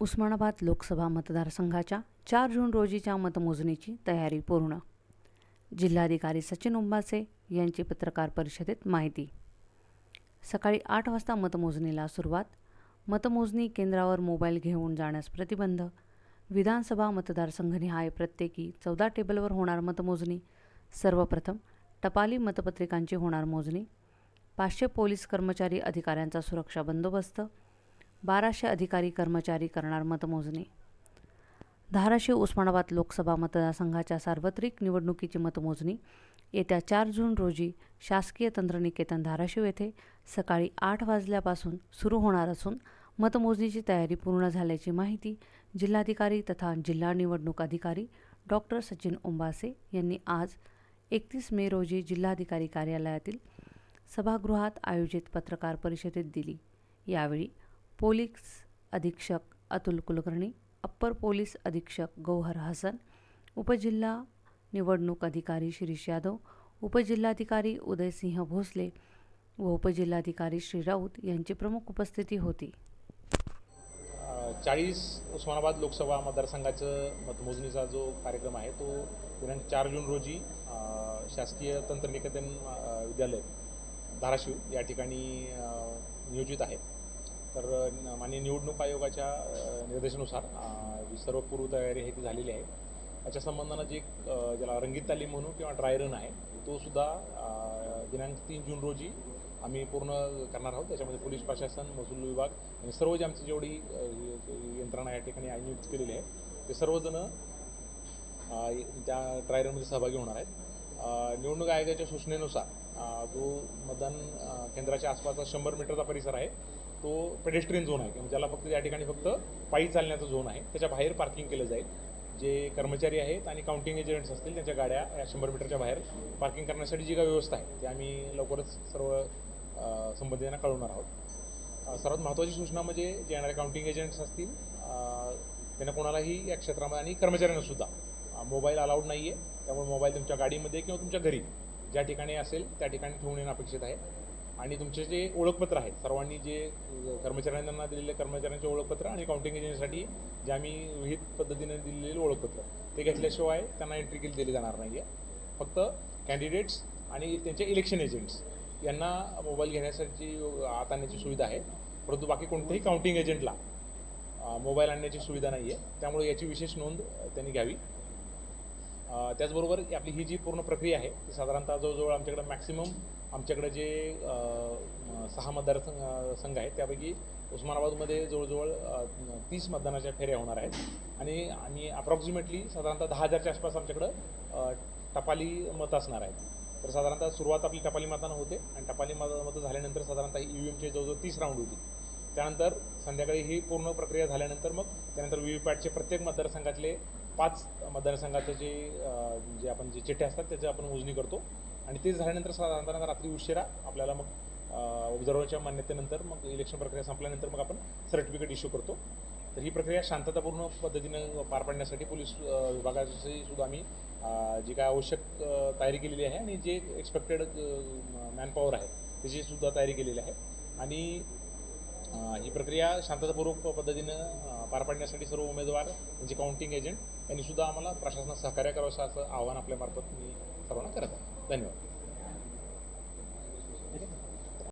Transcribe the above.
उस्मानाबाद लोकसभा मतदारसंघाच्या चार जून रोजीच्या मतमोजणीची तयारी पूर्ण. जिल्हाधिकारी सचिन उंबासे यांची पत्रकार परिषदेत माहिती. सकाळी आठ वाजता मतमोजणीला सुरुवात. मतमोजणी केंद्रावर मोबाईल घेऊन जाण्यास प्रतिबंध. विधानसभा मतदारसंघनिहाय प्रत्येकी चौदा टेबलवर होणार मतमोजणी. सर्वप्रथम टपाली मतपत्रिकांची होणार मोजणी. पाचशे पोलीस कर्मचारी अधिकाऱ्यांचा सुरक्षा बंदोबस्त. बाराशे अधिकारी कर्मचारी करणार मतमोजणी. धाराशिव उस्मानाबाद लोकसभा मतदारसंघाच्या सार्वत्रिक निवडणुकीची मतमोजणी. येत्या चार जून रोजी शासकीय तंत्रनिकेतन धाराशिव येथे सकाळी आठ वाजल्यापासून सुरू होणार असून मतमोजणीची तयारी पूर्ण झाल्याची माहिती जिल्हाधिकारी तथा जिल्हा निवडणूक अधिकारी डॉक्टर सचिन उंबासे यांनी आज एकतीस मे रोजी जिल्हाधिकारी कार्यालयातील सभागृहात आयोजित पत्रकार परिषदेत दिली. यावेळी पोलीस अधीक्षक अतुल कुलकर्णी अप्पर पोलीस अधीक्षक गौहर हसन उपजिल्हा निवडणूक अधिकारी शिरीष यादव उपजिल्हाधिकारी उदयसिंह भोसले व उपजिल्हाधिकारी श्री राऊत यांची प्रमुख उपस्थिती होती. चाळीस उस्मानाबाद लोकसभा मतदारसंघाचं मतमोजणीचा जो कार्यक्रम आहे तो दिनांक चार जून रोजी शासकीय तंत्रनिकेतन विद्यालय धाराशिव या ठिकाणी नियोजित आहे. तर माननीय निवडणूक आयोगाच्या निर्देशानुसार जी सर्व पूर्वतयारी आहे ती झालेली आहे. त्याच्या संबंधानं जे एक ज्याला रंगीत तालीम म्हणू किंवा ड्राय रन आहे तो सुद्धा दिनांक तीन जून रोजी आम्ही पूर्ण करणार आहोत. त्याच्यामध्ये पोलीस प्रशासन महसूल विभाग आणि सर्व जे आमची जेवढी यंत्रणा या ठिकाणी नियुक्त केलेली आहे ते सर्वजण त्या ड्राय रनमध्ये सहभागी होणार आहेत. निवडणूक आयोगाच्या सूचनेनुसार जो मतदान केंद्राच्या आसपासचा शंभर मीटरचा परिसर आहे तो पेडेस्ट्रीन झोन आहे. म्हणजे ज्याला फक्त त्या ठिकाणी फक्त पायी चालण्याचा झोन आहे. त्याच्या बाहेर पार्किंग केलं जाईल. जे कर्मचारी आहेत आणि काउंटिंग एजंट्स असतील त्यांच्या गाड्या या शंभर मीटरच्या बाहेर पार्किंग करण्यासाठी जी काही व्यवस्था आहे ती आम्ही लवकरच सर्व संबंधितांना कळवणार आहोत. सर्वात महत्त्वाची सूचना म्हणजे जे येणारे काउंटिंग एजंट्स असतील त्यांना कोणालाही या क्षेत्रामध्ये आणि कर्मचाऱ्यांना सुद्धा. मोबाईल अलाउड नाही आहे त्यामुळे मोबाईल तुमच्या गाडीमध्ये किंवा तुमच्या घरी ज्या ठिकाणी असेल त्या ठिकाणी ठेवून येणं अपेक्षित आहे. आणि तुमचे जे ओळखपत्र आहेत सर्वांनी जे कर्मचाऱ्यांना दिलेले कर्मचाऱ्यांचे ओळखपत्र आणि काउंटिंग एजंटसाठी जे आम्ही विहित पद्धतीने दिलेले ओळखपत्र ते घेतल्याशिवाय त्यांना एंट्री केली दिली जाणार नाही आहे फक्त कॅन्डिडेट्स आणि त्यांचे इलेक्शन एजंट्स यांना मोबाईल घेण्यासाठी आत आणण्याची सुविधा आहे. परंतु बाकी कोणत्याही काउंटिंग एजंटला मोबाईल आणण्याची सुविधा नाही आहे त्यामुळे याची विशेष नोंद त्यांनी घ्यावी. त्याचबरोबर आपली ही जी पूर्ण प्रक्रिया आहे ती साधारणतः जवळजवळ आमच्याकडे मॅक्सिमम आमच्याकडे जे सहा मतदारसंघ संघ आहेत त्यापैकी उस्मानाबादमध्ये जवळजवळ तीस मतदानाच्या फेऱ्या होणार आहेत. आणि आणि अप्रॉक्सिमेटली साधारणतः दहा हजारच्या आसपास आमच्याकडं टपाली मतं असणार आहेत. तर साधारणतः सुरुवात आपली टपाली मतानं होते आणि टपाली मत मतं झाल्यानंतर साधारणतः ई व्ही एमचे जवळजवळ तीस राऊंड होतील. त्यानंतर संध्याकाळी ही पूर्ण प्रक्रिया झाल्यानंतर मग त्यानंतर व्ही व्ही पॅटचे प्रत्येक मतदारसंघातले पाच मतदारसंघाचे जे जे आपण जे चिठ्ठे असतात त्याचं आपण मोजणी करतो. आणि ते झाल्यानंतर साधारणतः रात्री उशिरा आपल्याला मग ऑब्झर्व्हरच्या मान्यतेनंतर मग इलेक्शन प्रक्रिया संपल्यानंतर मग आपण सर्टिफिकेट इश्यू करतो. तर ही प्रक्रिया शांततापूर्ण पद्धतीनं पार पाडण्यासाठी पोलीस अ, सुद्धा आम्ही जी काय आवश्यक तयारी केलेली आहे आणि जे एक्सपेक्टेड मॅनपॉवर आहे त्याची सुद्धा तयारी केलेली आहे. आणि ही प्रक्रिया शांततापूर्वक पद्धतीनं पार पाडण्यासाठी सर्व उमेदवार म्हणजे काउंटिंग एजंट यांनी सुद्धा आम्हाला प्रशासनात सहकार्य करावं असं आवाहन आपल्यामार्फत मी सर्वांना करत आहे. धन्यवाद.